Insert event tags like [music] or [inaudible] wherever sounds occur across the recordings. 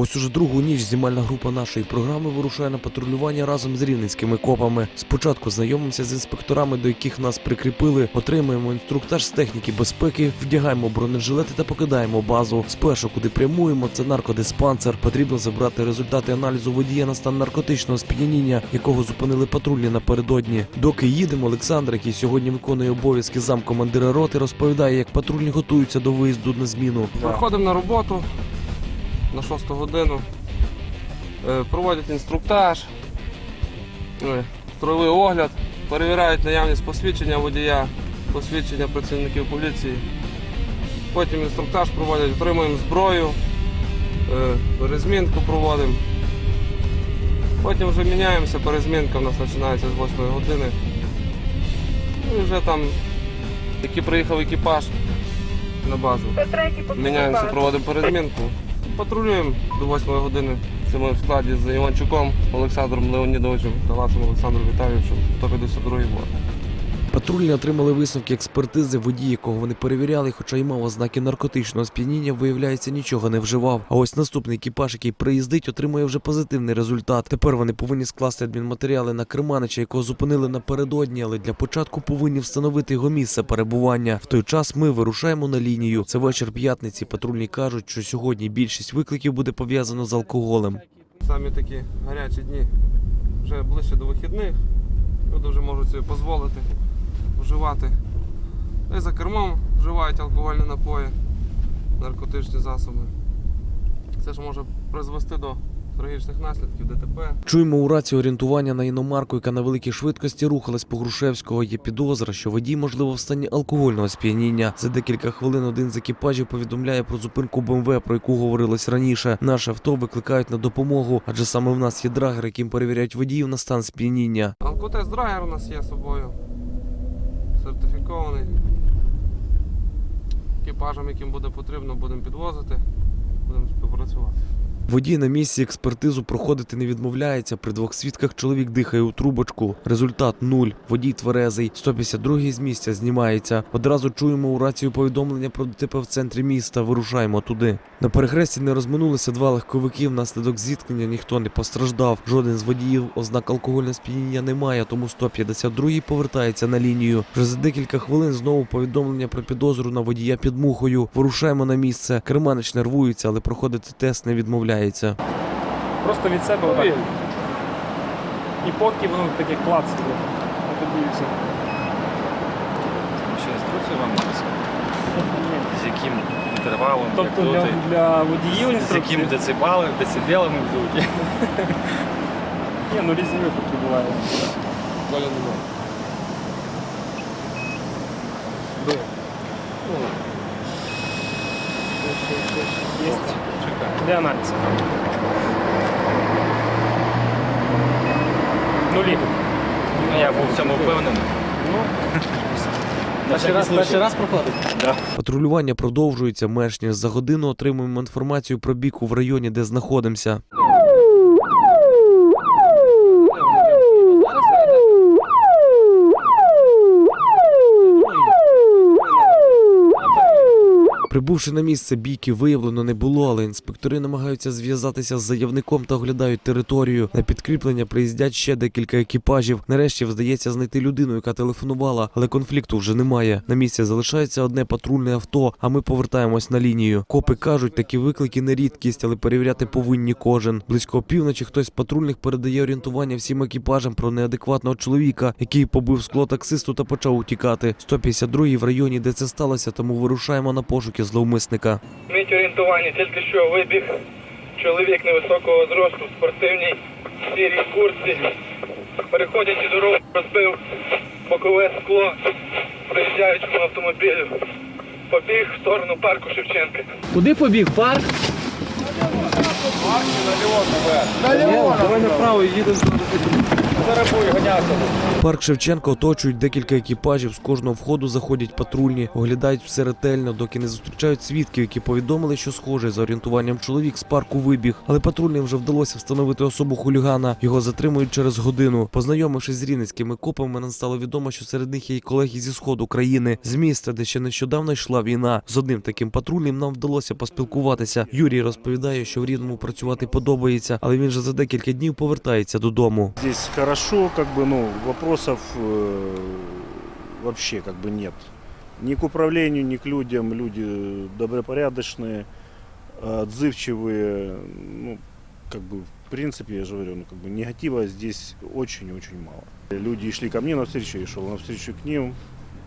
Ось уже другу ніч знімальна група нашої програми вирушає на патрулювання разом з рівненськими копами. Спочатку знайомимося з інспекторами, до яких нас прикріпили, отримуємо інструктаж з техніки безпеки, вдягаємо бронежилети та покидаємо базу. Спершу, куди прямуємо, це наркодиспансер. Потрібно забрати результати аналізу водія на стан наркотичного сп'яніння, якого зупинили патрульні напередодні. Доки їдемо, Олександр, який сьогодні виконує обов'язки замкомандира роти, розповідає, як патрульні готуються до виїзду на зміну. Приходимо на роботу на 6 годину, Е, проводять інструктаж, е, строєвий огляд, перевіряють наявність посвідчення водія, посвідчення працівників поліції. Потім інструктаж проводять, отримуємо зброю, перезмінку проводимо. Потім вже міняємося, перезмінка у нас починається з 8 години. Ну і вже там, який приїхав екіпаж на базу. Міняємося, проводимо перезмінку. Патрулюємо до 8 години. Це ми в складі з Іванчуком Олександром Леонідовичем та Ласом Олександром Віталійовичем, 152 й бор. Патрульні отримали висновки експертизи, водій, якого вони перевіряли, хоча й мав ознаки наркотичного сп'яніння, виявляється, нічого не вживав. А ось наступний екіпаж, який приїздить, отримує вже позитивний результат. Тепер вони повинні скласти адмінматеріали на Керманича, якого зупинили напередодні, але для початку повинні встановити його місце перебування. В той час ми вирушаємо на лінію. Це вечір п'ятниці. Патрульні кажуть, що сьогодні більшість викликів буде пов'язано з алкоголем. Самі такі гарячі дні. Вже ближче до вихідних. Люди вже можуть собі дозволити вживати. І за кермом вживають алкогольні напої, наркотичні засоби. Це ж може призвести до трагічних наслідків ДТП. Чуємо у рації орієнтування на іномарку, яка на великій швидкості рухалась по Грушевського. Є підозра, що водій, можливо, в стані алкогольного сп'яніння. За декілька хвилин один з екіпажів повідомляє про зупинку БМВ, про яку говорилось раніше. Наше авто викликають на допомогу, адже саме в нас є драгер, яким перевіряють водіїв на стан сп'яніння. Алкотест драгер у нас є з собою. Сертифікований. Екіпажам, яким буде потрібно, будемо підвозити, будемо співпрацювати. Водій на місці експертизу проходити не відмовляється. При двох свідках чоловік дихає у трубочку. Результат нуль. Водій тверезий. 152 з місця знімається. Одразу чуємо у рацію повідомлення про ДТП в центрі міста. Вирушаємо туди. На перехресті не розминулися два легковики. Внаслідок зіткнення ніхто не постраждав. Жоден з водіїв ознак алкогольного сп'яніння немає, тому 152 повертається на лінію. Вже за декілька хвилин знову повідомлення про підозру на водія під мухою. Вирушаємо на місце. Керманич нервується, але проходити тест не відмовляється. Просто від себе отак. І поки воно таке клац. А тоді і все. Ще інструкцію вам написати? З яким інтервалом, Тобто як для, дути, для водіїв з інструкції. яким децибалом, децибелами вдуть. [laughs] Ні, ну різні випадки бувають. Коля немає. Де? Є. Де аналіз? Нулі. Ну, я був в цьому впевнений. Ну, [laughs] Перший раз, перший раз проходить? Да. Патрулювання продовжується. Мешня. ніж за годину отримуємо інформацію про біку в районі, де знаходимося. Прибувши на місце бійки, виявлено не було, але інспектори намагаються зв'язатися з заявником та оглядають територію. На підкріплення приїздять ще декілька екіпажів. Нарешті вдається знайти людину, яка телефонувала, але конфлікту вже немає. На місці залишається одне патрульне авто, а ми повертаємось на лінію. Копи кажуть, такі виклики не рідкість, але перевіряти повинні кожен. Близько опівночі хтось з патрульних передає орієнтування всім екіпажам про неадекватного чоловіка, який побив скло таксисту та почав утікати. 152-й в районі, де це сталося, тому вирушаємо на пошуки зловмисника. Мить орієнтування, тільки що вибіг чоловік невисокого зросту в спортивній сірій куртці. Переходячи дорогу, розбив бокове скло проїжджаючому автомобілю. Побіг в сторону парку Шевченка. Куди побіг? Парк? Давай направо і їдемо. Зараз бою ганяти. Парк Шевченка оточують декілька екіпажів. З кожного входу заходять патрульні, оглядають все ретельно, доки не зустрічають свідків, які повідомили, що схожий за орієнтуванням чоловік з парку вибіг. Але патрульним вже вдалося встановити особу хулігана. Його затримують через годину. Познайомившись з рівненськими копами, нам стало відомо, що серед них є й колеги зі сходу країни, з міста, де ще нещодавно йшла війна. З одним таким патрульним нам вдалося поспілкуватися. Юрій розповідає, що в рівному працювати подобається, але він же за декілька днів повертається додому. Здесь хорошо, как бы, ну, вопросов э, вообще как бы нет. Ни к управлению, ни к людям. Люди добропорядочные, отзывчивые. Ну, как бы, в принципе, я же говорю, ну, как бы, негатива здесь очень-очень мало. Люди шли ко мне навстречу, я шел навстречу к ним.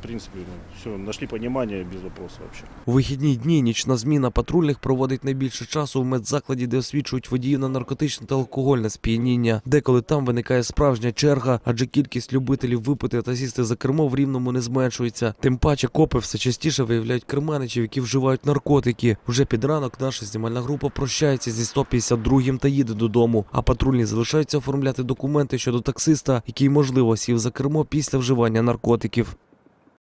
В принципе, ну, все, нашли понимание без вопросов вообще. У вихідні дні нічна зміна патрульних проводить найбільше часу в медзакладі, де освічують водіїв на наркотичне та алкогольне сп'яніння. Деколи там виникає справжня черга, адже кількість любителів випити та сісти за кермо в рівному не зменшується. Тим паче копи все частіше виявляють керманичів, які вживають наркотики. Вже під ранок наша знімальна група прощається зі 152-м та їде додому. А патрульні залишаються оформляти документи щодо таксиста, який можливо сів за кермо після вживання наркотиків.